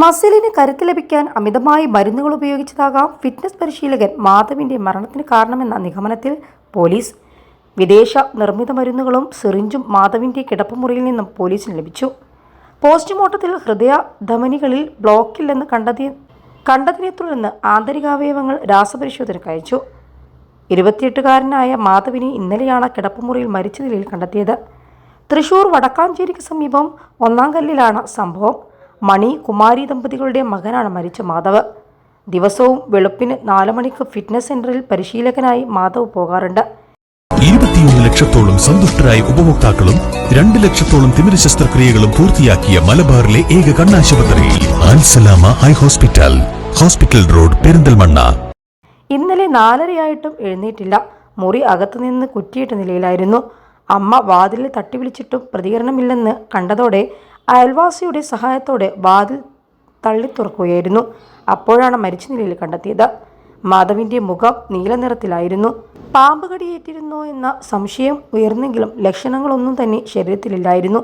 മസിലിന് കരുത്ത് ലഭിക്കാൻ അമിതമായി മരുന്നുകൾ ഉപയോഗിച്ചതാകാം ഫിറ്റ്നസ് പരിശീലകൻ മാധവിന്റെ മരണത്തിന് കാരണമെന്ന നിഗമനത്തിൽ പോലീസ്. വിദേശ നിർമ്മിത മരുന്നുകളും സിറിഞ്ചും മാധവിന്റെ കിടപ്പുമുറിയിൽ നിന്നും പോലീസിന് ലഭിച്ചു. പോസ്റ്റ്മോർട്ടത്തിൽ ഹൃദയ ധമനികളിൽ ബ്ലോക്കില്ലെന്ന് കണ്ടെത്തി കണ്ടതിനെ തുടർന്ന് ആന്തരികാവയവങ്ങൾ രാസപരിശോധനയ്ക്ക് അയച്ചു. ഇരുപത്തിയെട്ടുകാരനായ മാധവിനെ ഇന്നലെയാണ് കിടപ്പുമുറിയിൽ മരിച്ച നിലയിൽ കണ്ടെത്തിയത്. തൃശൂർ വടക്കാഞ്ചേരിക്ക് സമീപം ഒന്നാം കല്ലിലാണ് സംഭവം. മണി കുമാരി ദമ്പതികളുടെ മകനാണ് മരിച്ച മാധവ്. ദിവസവും വെളുപ്പിന് നാല് മണിക്ക് ഫിറ്റ്നസ് സെന്ററിൽ പരിശീലകനായി മാധവ് പോകാറുണ്ട്. ഇരുപത്തിയൊന്ന് ലക്ഷത്തോളം സന്തുഷ്ടരായ ഉപഭോക്താക്കളും രണ്ട് ലക്ഷത്തോളം തിമിര ശസ്ത്രക്രിയകളും പൂർത്തിയാക്കിയ മലബാറിലെ ഏക കണ്ണാശുപത്രി Alsalama high hospital hospital road Perinthalmanna. ഇന്നലെ നാലരയായിട്ടും എഴുന്നേറ്റില്ല. മുറി അകത്തുനിന്ന് കുറ്റിയിട്ട നിലയിലായിരുന്നു. അമ്മ വാതിലിൽ തട്ടി വിളിച്ചിട്ടും പ്രതികരണമില്ലെന്ന് കണ്ടതോടെ അയൽവാസിയുടെ സഹായത്തോടെ വാതിൽ തള്ളി തുറക്കുകയായിരുന്നു. അപ്പോഴാണ് മരിച്ച നിലയിൽ കണ്ടെത്തിയത്. മാധവിന്റെ മുഖം നീല നിറത്തിലായിരുന്നു. പാമ്പ് കടിയേറ്റിരുന്നോ എന്ന സംശയം ഉയർന്നെങ്കിലും ലക്ഷണങ്ങളൊന്നും തന്നെ ശരീരത്തിലില്ലായിരുന്നു.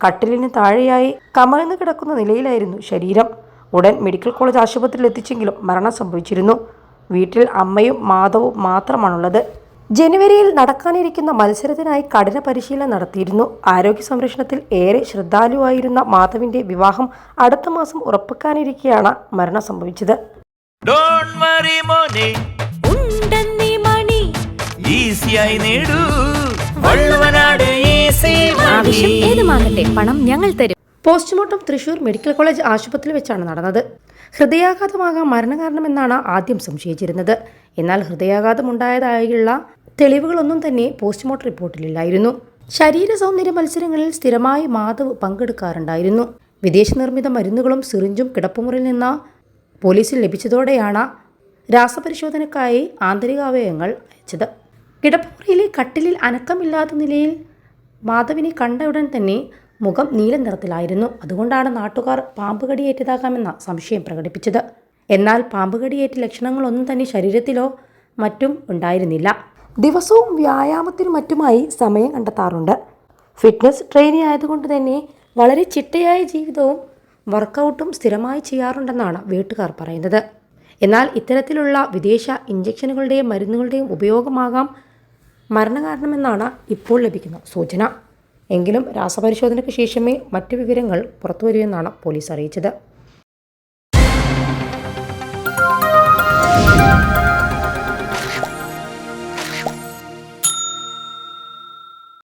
കട്ടിലിന് താഴെയായി കമഴ്ന്നു കിടക്കുന്ന നിലയിലായിരുന്നു ശരീരം. ഉടൻ മെഡിക്കൽ കോളേജ് ആശുപത്രിയിൽ എത്തിച്ചെങ്കിലും മരണം സംഭവിച്ചിരുന്നു. വീട്ടിൽ അമ്മയും മാധവും മാത്രമാണുള്ളത്. ജനുവരിയിൽ നടക്കാനിരിക്കുന്ന മത്സരത്തിനായി കഠിന പരിശീലനം നടത്തിയിരുന്നു. ആരോഗ്യ സംരക്ഷണത്തിൽ ഏറെ ശ്രദ്ധാലുവായിരുന്ന മാധവിന്റെ വിവാഹം അടുത്ത മാസം ഉറപ്പിക്കാനിരിക്കെയാണ് മരണം സംഭവിച്ചത്. പണം ഞങ്ങൾ തരും. പോസ്റ്റ്മോർട്ടം തൃശൂർ മെഡിക്കൽ കോളേജ് ആശുപത്രിയിൽ വെച്ചാണ് നടന്നത്. ഹൃദയാഘാതമാകാം മരണകാരണമെന്നാണ് ആദ്യം സംശയിച്ചിരുന്നത്. എന്നാൽ ഹൃദയാഘാതം ഉണ്ടായതായുള്ള തെളിവുകളൊന്നും തന്നെ പോസ്റ്റ്മോർട്ടം റിപ്പോർട്ടിലില്ലായിരുന്നു. ശരീര സൗന്ദര്യ മത്സരങ്ങളിൽ സ്ഥിരമായി മാധവ് പങ്കെടുക്കാറുണ്ടായിരുന്നു. വിദേശ നിർമ്മിത മരുന്നുകളും സിറിഞ്ചും കിടപ്പുമുറിയിൽ നിന്ന് പോലീസിൽ ലഭിച്ചതോടെയാണ് രാസപരിശോധനക്കായി ആന്തരികാവയവങ്ങൾ അയച്ചത്. കിടപ്പുമുറിയിലെ കട്ടിലിൽ അനക്കമില്ലാത്ത നിലയിൽ മാധവിനെ കണ്ട ഉടൻ തന്നെ മുഖം നീല നിറത്തിലായിരുന്നു. അതുകൊണ്ടാണ് നാട്ടുകാർ പാമ്പുകടിയേറ്റതാകാമെന്ന സംശയം പ്രകടിപ്പിച്ചത്. എന്നാൽ പാമ്പ് കടിയേറ്റ ലക്ഷണങ്ങളൊന്നും തന്നെ ശരീരത്തിലോ മറ്റും ഉണ്ടായിരുന്നില്ല. ദിവസവും വ്യായാമത്തിനും മറ്റുമായി സമയം കണ്ടെത്താറുണ്ട്. ഫിറ്റ്നസ് ട്രെയിനി ആയതുകൊണ്ട് തന്നെ വളരെ ചിട്ടയായ ജീവിതവും വർക്കൗട്ടും സ്ഥിരമായി ചെയ്യാറുണ്ടെന്നാണ് വീട്ടുകാർ പറയുന്നത്. എന്നാൽ ഇത്തരത്തിലുള്ള വിദേശ ഇഞ്ചക്ഷനുകളുടെയും മരുന്നുകളുടെയും ഉപയോഗമാകാം മരണകാരണമെന്നാണ് ഇപ്പോൾ ലഭിക്കുന്ന സൂചന. എങ്കിലും രാസപരിശോധനയ്ക്ക് ശേഷമേ മറ്റു വിവരങ്ങൾ പുറത്തുവരൂ എന്നാണ് പോലീസ് അറിയിച്ചത്.